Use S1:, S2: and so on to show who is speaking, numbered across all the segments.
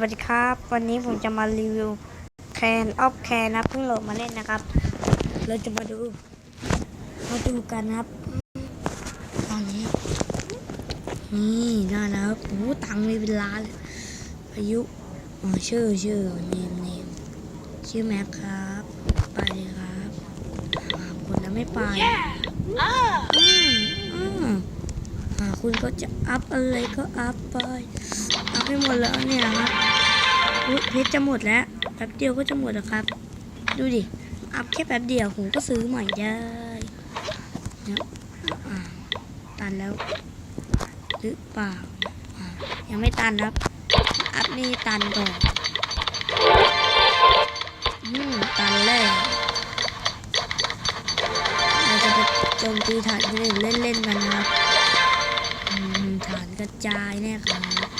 S1: วัสดีครับ วันนี้ผมจะมารีวิวแคนออฟแคนนะเพิ่งโหลดมาเล่นนะครับ เราจะมาดูมาดูกันนะครับตอนนี้ นี่ได้แล้วครับโอ้ตังค์มีเป็นล้านเลยอายุอ๋อชื่อชื่อเนมเนมชื่อแม็กครับไปเลยครับอ่าคนแล้วไม่ไปอืมอืมอ่าคุณก็จะอัพอะไรก็อัพไป อัพให้หมดแล้วเนี่ยครับอุ๊ยเพชรจะหมดแล้วแป๊บเดียวก็จะหมดแล้วครับ ดูดิ อัพแค่แป๊บเดียวผมก็ซื้อใหม่ได้เนี่ยอ่าตันแล้ว หรือเปล่า ยังไม่ตันครับ อัพนี่ตันก่อนอืมตันแล้วเราจะไปโจมตีฐานคนอื่นเล่นๆกันนะครับฐานกระจายแน่ครับ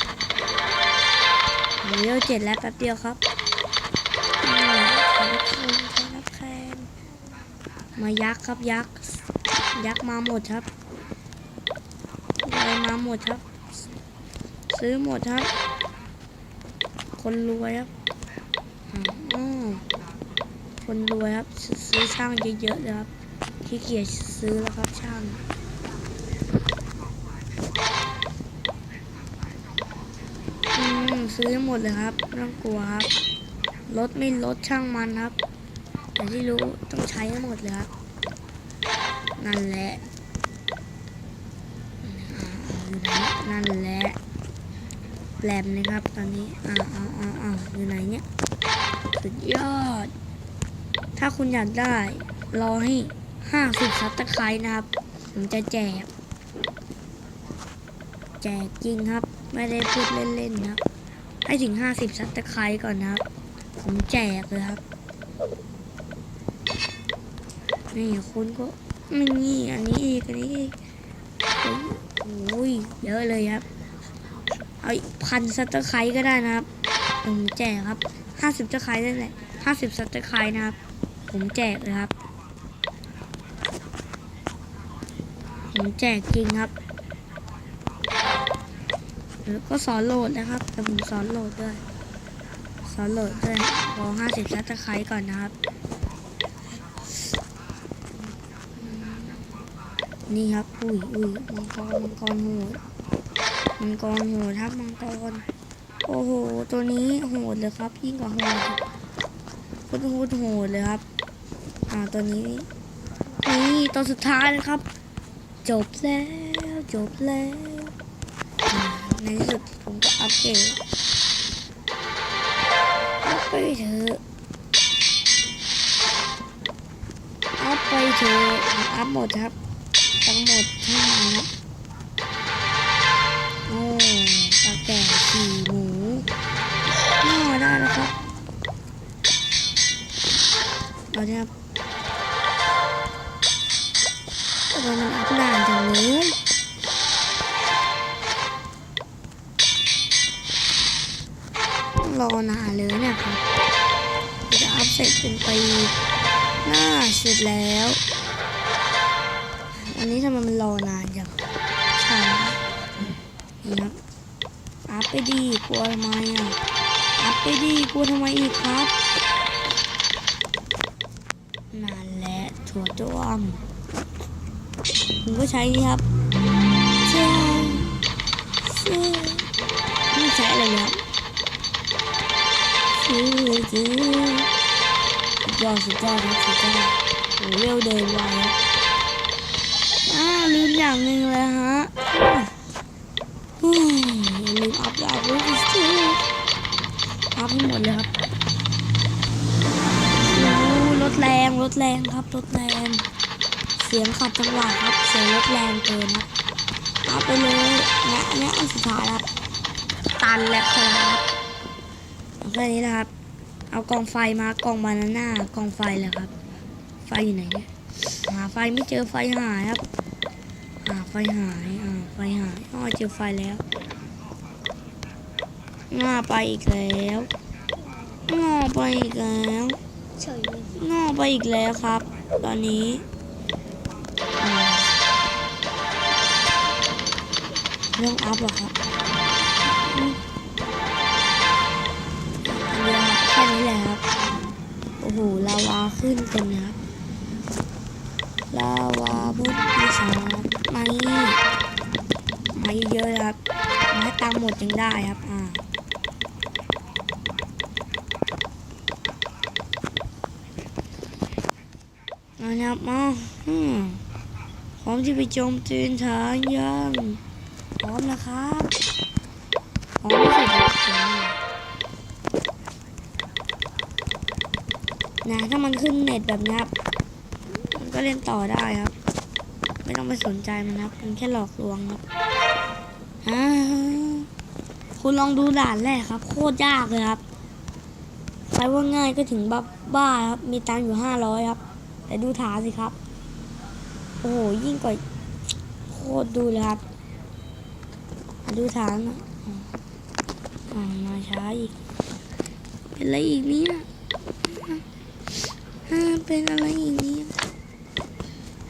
S1: เลี้ยวเจ็ดแล้วแป๊บเดียวครับมขอรับแคนขอรับแคนมายักษ์ครับยักษ์ยักษ์มาหมดครับอะไรมาหมดครับ ซื้อหมดครับ คนรวยครับอ่าอ้อคนรวยครับซซื้อช่างเยอะๆเลยครับขี้เกียจซื้อแล้วครับช่าง อืม ซื้อหมดเลยครับไม่ต้องกลัวครับรถไม่ลดช่างมันครับแต่ที่รู้ต้องใช้หมดเลยครับนั่นแหละนั่นแหละแปลมนะครับตอนนี้อ้าวอ้าวอ้าวอ้าวอยู่ไหนเนี่ยสุดยอด ถ้าคุณอยากได้รอให้ห้าสิบซับตะไคร้นะครับ ผมจะแจก แจกจริงครับ ไม่ได้พูดเล่นๆครับ ให้ถึงห้าสิบซับตะไคร้ก่อนนะครับ ผมแจกเลยครับ นี่คุณก็ไม่นี่อันนี้อีกอันนี้อีกโอ้ยเยอะเลยครับ เอาอีกพันซับตะไคร้ก็ได้นะครับ ผมแจกครับห้าสิบตะไคร้นั่นแหละห้าสิบซับตะไคร้นะครับ ผมแจกเลยครับ ผมแจกจริงครับ แล้วก็สอนโหลดนะครับแต่ผมสอนโหลดด้วย สอนโหลดด้วยรอห้าสิบซับตะไคร้ก่อนนะครับ นี่ครับ อุ้ยอุ้ยมังกรมังกรโหดมังกรโหดครับมังกร โอ้โห ตัวนี้โหดเลยครับ ยิ่งกว่าโหดโคตรโหดเลยครับ อ่า ตัวนี้ นี่ตัวสุดท้ายนะครับ จบแล้ว จบแล้ว ในที่สุดผมก็อัปเกรดอัพไปเถอะอัพไปเถอะอัพหมดครับ ทั้งหมดทั้งนั้นครับโอ้ปลาแก่สี่หมูน่าได้แล้วครับเอาเนี่ยครับทำไมมันอัพนา รอนานเลยเนะครับ จะอัพเสร็จเป็นปีหน้าเสร็จแล้ว อันนี้ทำไมมันรอนานจังช้านี่ครับอัพไปดีกลัวทำไมอะอัพไปดีกลัวทำไมอีกครับนั่นแหละถั่วต้วมผมก็ใช้นี่ครับใช่ใช่ไม่ใช้อะไรเลยครับ ซื้อซื้อสุดยอดสุดยอดครับสุดยอดโอ้เร็วเดินไวอ้าลืมอย่างหนึ่งเลยฮะอือลืมอัพดาวด้วยสิอัพให้หมดเลยครับโอ้รถแรงรถแรงครับรถแรงเสียงขัดจังหวะครับ เสียงรถแรงเกินครับอัพไปเลยและอันนี้อันสุดท้ายครับตันแล้วครับเอา แค่นี้นะครับ เอากองไฟมากองบานาน่ากองไฟแหละครับ ไฟอยู่ไหนเนี่ยหาไฟไม่เจอไฟหายครับหาไฟหายอ่าไฟหายอ๋อเจอไฟแล้วง่าไปอีกแล้วง่อไปอีกแล้ว
S2: เฉยเลย
S1: ง่อไปอีกแล้วครับ ตอนนี้เรื่องอัพเหรอครับ โหลาวาขึ้นเต็มเลยครับลาวาพุทธิศาร์มานี่มาเยอะๆครับมาตังหมดยังได้ครับอ่ามาครับมาอืมพร้อมที่ไปโจมตีฐานยังพร้อมนะครับพร้อมที่สุดแล้ว นะถ้ามันขึ้นเน็ตแบบนี้ครับมันก็เล่นต่อได้ครับ ไม่ต้องไปสนใจมันครับมันแค่หลอกลวงครับคุณลองดูด่านแรกครับ โคตรยากเลยครับใครว่าง่ายก็ถึงบ้าบ้าครับ มีตังอยู่ห้าร้อยครับ แต่ดูฐานสิครับ โอ้โหยิ่งกว่าโคตรดูเลยครับ ดูฐานะอ่ามาช้าอีกเป็นอะไรอีกเนี่ย อ่าเป็นอะไรอีกเนี่ย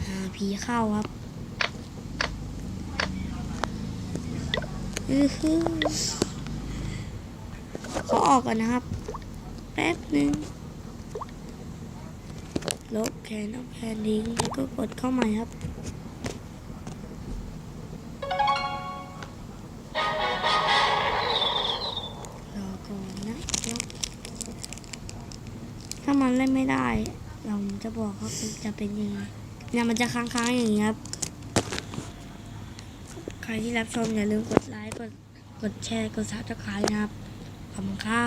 S1: หาผีเข้าครับอือฮึขอออกก่อนนะครับ แป๊บหนึ่งลบแคนออฟแคนดิ้งแล้วก็กดเข้าใหม่ครับ ถ้ามันเล่นไม่ได้ เราจะบอกครับจะเป็นยังไงเนี่ยมันจะค้างๆอย่างนี้ครับใครที่รับชมอย่าลืมกดไลค์กดกดแชร์กดซับสไครต์นะครับขอบคุณครับ